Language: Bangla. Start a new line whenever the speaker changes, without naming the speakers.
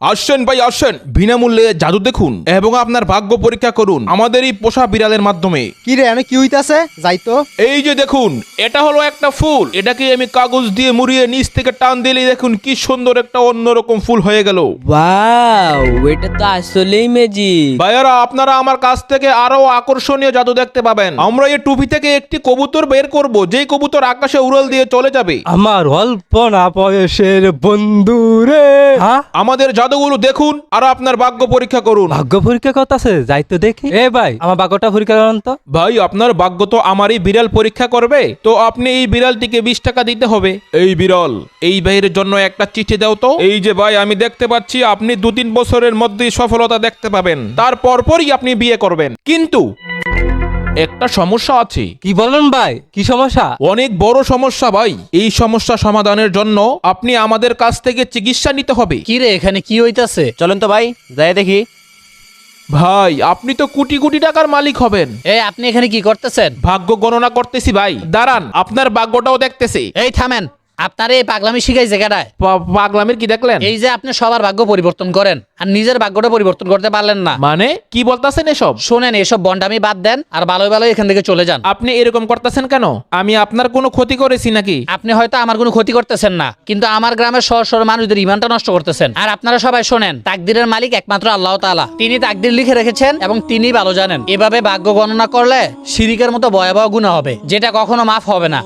আসছেন ভাই আসছেন বিনামূল্যে জাদু দেখুন এবং আপনার ভাগ্য পরীক্ষা করুন আমাদের এই পোষা বিড়ালের মাধ্যমে।
কি রে আমি কি হইতাছে? যাই তো।
এই যে দেখুন এটা হলো একটা ফুল। এটাকে আমি কাগজ দিয়ে মুড়িয়ে নিচ থেকে টান দিলে দেখুন কি সুন্দর একটা অন্যরকম ফুল হয়ে গেল।
ওয়াও এটা তো আসলেই ম্যাজিক
ভাইয়ারা আপনারা আমার কাছ থেকে আরও আকর্ষণীয় জাদু দেখতে পাবেন। আমরা এই টুপি থেকে একটি কবুতর বের করব যেই কবুতর আকাশে উড়াল দিয়ে চলে যাবে।
আমার অল্প না বয়সের বন্ধু রে
আমাদের জাদুগুলো দেখুন আর আপনার ভাগ্য পরীক্ষা করুন।
ভাগ্য পরীক্ষা কত আছে যাই তো দেখি। এ ভাই আমার ভাগ্যটা পরীক্ষা করুন তো।
ভাই আপনার ভাগ্য তো আমারই বিড়াল পরীক্ষা করবে তো আপনি এই বিড়ালটিকে বিশ টাকা দিতে হবে। এই বিড়াল এই ভাইয়ের জন্য একটা চিঠি দাও তো। এই যে ভাই আমি দেখতে পাচ্ছি আপনি দু তিন বছরের মধ্যেই সফলতা দেখতে পাবেন। তারপর পরই আপনি বিয়ে করবেন। কিন্তু একটা সমস্যা আছে।
কি বলেন ভাই? কি সমস্যা?
অনেক বড় সমস্যা ভাই। এই সমস্যা সমাধানের জন্য আপনি আমাদের কাছ থেকে চিকিৎসা নিতে হবে।
কি রে এখানে কি হইতাছে?
চলেন তো ভাই যাই দেখি।
ভাই আপনি তো কোটি কোটি টাকার মালিক হবেন।
এই আপনি এখানে কি করতেছেন?
ভাগ্য গণনা করতেছি ভাই। দাঁড়ান আপনার ভাগ্যটাও দেখতেছি।
এই থামেন। আপনার এই পাগলামি শিখাই জায়গাটায়
পাগলামির কি দেখলেন?
এই যে আপনি সবার ভাগ্য পরিবর্তন করেন আর নিজের ভাগ্যটা পরিবর্তন করতে পারলেন না।
মানে কি বলতাছেন এসব?
শোনেন এসব বন্ডামি বাদ দেন আর ভালোই ভালোই এখান থেকে চলে যান।
আপনি এরকম করতেছেন কেন? আমি আপনার কোনো ক্ষতি করেছি নাকি?
আপনি হয়তো আমার কোনো ক্ষতি করতেছেন না কিন্তু আমার গ্রামের সহ সহ মানুষদের ইমানটা নষ্ট করতেছেন। আর আপনারা সবাই শোনেন তাকদিরের মালিক একমাত্র আল্লাহ তাআলা। তিনি তাকদির লিখে রেখেছেন এবং তিনি ভালো জানেন। এভাবে ভাগ্য গণনা করলে শিরিকের মতো ভয়াবহ গুণা হবে যেটা কখনো মাফ হবে না।